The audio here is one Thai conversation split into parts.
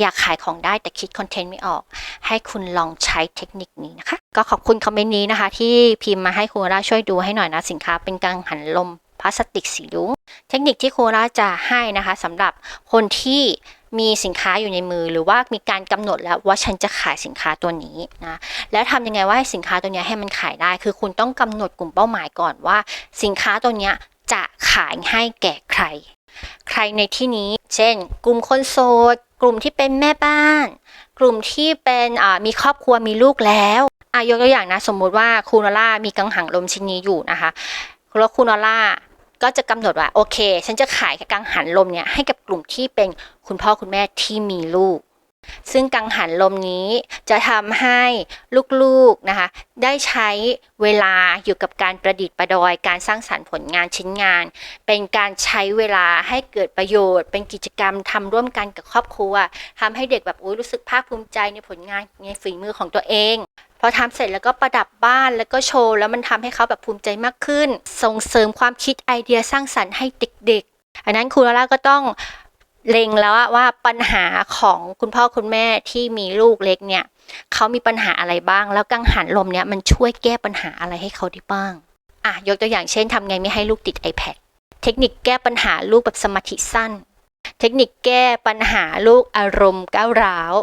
อยากขายของได้แต่คิดคอนเทนต์ไม่ออก ให้คุณลองใช้เทคนิคนี้นะคะ ก็ขอบคุณคอมเมนต์นี้นะคะ ที่พิมพ์มาให้คุณราช่วยดูให้หน่อยนะสินค้า เป็นกังหันลมพลาสติกสีรุ้งเทคนิคที่คุณราจะให้นะคะสำหรับคนที่มีสินค้าอยู่ในมือหรือว่ามีการกำหนดแล้วว่าฉันจะขายสินค้าตัวนี้นะแล้วทำยังไงว่าให้สินค้าตัวนี้ให้มันขายได้ คือคุณต้องกำหนดกลุ่มเป้าหมายก่อนว่า สินค้าตัวนี้จะขายให้แก่ใคร ใครในที่นี้ เช่น กลุ่มคนโสด กลุ่มที่เป็นแม่บ้าน กลุ่มที่เป็นมีครอบครัวมีลูกแล้วอายกตัวอย่างนะ สมมุติว่าคูนอล่ามีกังหันลมชิ้นนี้อยู่นะคะแล้วคูนอล่าก็จะกำหนดว่าโอเค ฉันจะขายกังหันลมเนี่ยให้กับกลุ่มที่เป็นคุณพ่อคุณแม่ที่มีลูก ซึ่งกังหันลมนี้จะทำให้ลูกๆนะคะ ได้ใช้เวลาอยู่กับการประดิษฐ์ประดอย การสร้างสรรค์ผลงานชิ้นงาน เป็นการใช้เวลาให้เกิดประโยชน์ เป็นกิจกรรมทำร่วมกันกับครอบครัวทำให้เด็กแบบอุ้ยรู้สึกภาคภูมิใจในผลงานในฝีมือของตัวเองพอทำเสร็จแล้วก็ประดับบ้านแล้วก็โชว์ แล้วมันทำให้เขาแบบภูมิใจมากขึ้น ส่งเสริมความคิดไอเดียสร้างสรรค์ให้เด็กๆอันนั้นครูลาล่าก็ต้อง เล็งแล้วว่าปัญหาของคุณพ่อคุณแม่ที่มีลูกเล็กเนี่ยเขามีปัญหาอะไรบ้าง แล้วกังหันลมเนี่ยมันช่วยแก้ปัญหาอะไรให้เขาได้บ้างอะยกตัวอย่างเช่นทำไงไม่ให้ลูกติด iPad เทคนิคแก้ปัญหาลูกแบบสมาธิสั้น เทคนิคแก้ปัญหาลูกอารมณ์ก้าวร้าว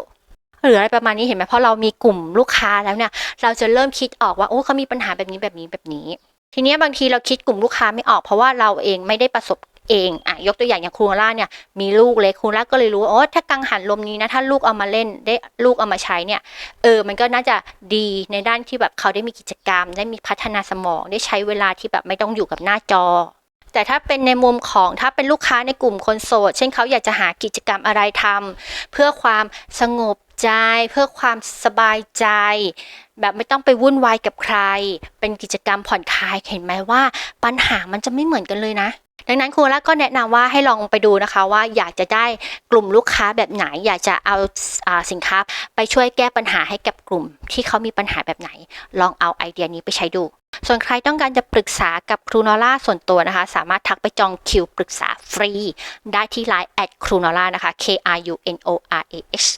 หรืออะไรประมาณนี้เห็นไหมเพราะเรามีกลุ่มลูกค้าแล้วเนี่ย เราจะเริ่มคิดออกว่าโอ้เขามีปัญหาแบบนี้แบบนี้แบบนี้ ทีนี้บางทีเราคิดกลุ่มลูกค้าไม่ออกเพราะว่าเราเองไม่ได้ประสบ เองอะยกตัวอย่างอย่างครูล่าเนี่ยมีลูกเล็กครูล่าก็เลยรู้ว่าโอ้ถ้ากังหันลมนี้นะถ้าลูกเอามาเล่นได้ลูกเอามาใช้เนี่ยเออมันก็น่าจะดีในด้านที่แบบเขาได้มีกิจกรรม ได้มีพัฒนาสมองได้ใช้เวลาที่แบบไม่ต้องอยู่กับหน้าจอแต่ถ้าเป็นในมุมของถ้าเป็นลูกค้าในกลุ่มคนโสด เช่นเขาอยากจะหากิจกรรมอะไรทำเพื่อความสงบใจ เพื่อความสบายใจ แบบไม่ต้องไปวุ่นวายกับใคร เป็นกิจกรรมผ่อนคลายเห็นไหมว่า ปัญหามันจะไม่เหมือนกันเลยนะ ดังนั้นครูละก็แนะนำว่าให้ลองไปดูนะคะว่าอยากจะได้กลุ่มลูกค้าแบบไหน อยากจะเอาอาสินค้าไปช่วยแก้ปัญหาให้กับกลุ่ม ที่เขามีปัญหาแบบไหน ลองเอาไอเดียนี้ไปใช้ดู ส่วนใครต้องการจะปรึกษากับครูนอล่าส่วนตัวนะคะ สามารถทักไปจองคิวปรึกษาฟรี ได้ที่ไลน์แอดครูนอล่านะคะ K R U N O R A H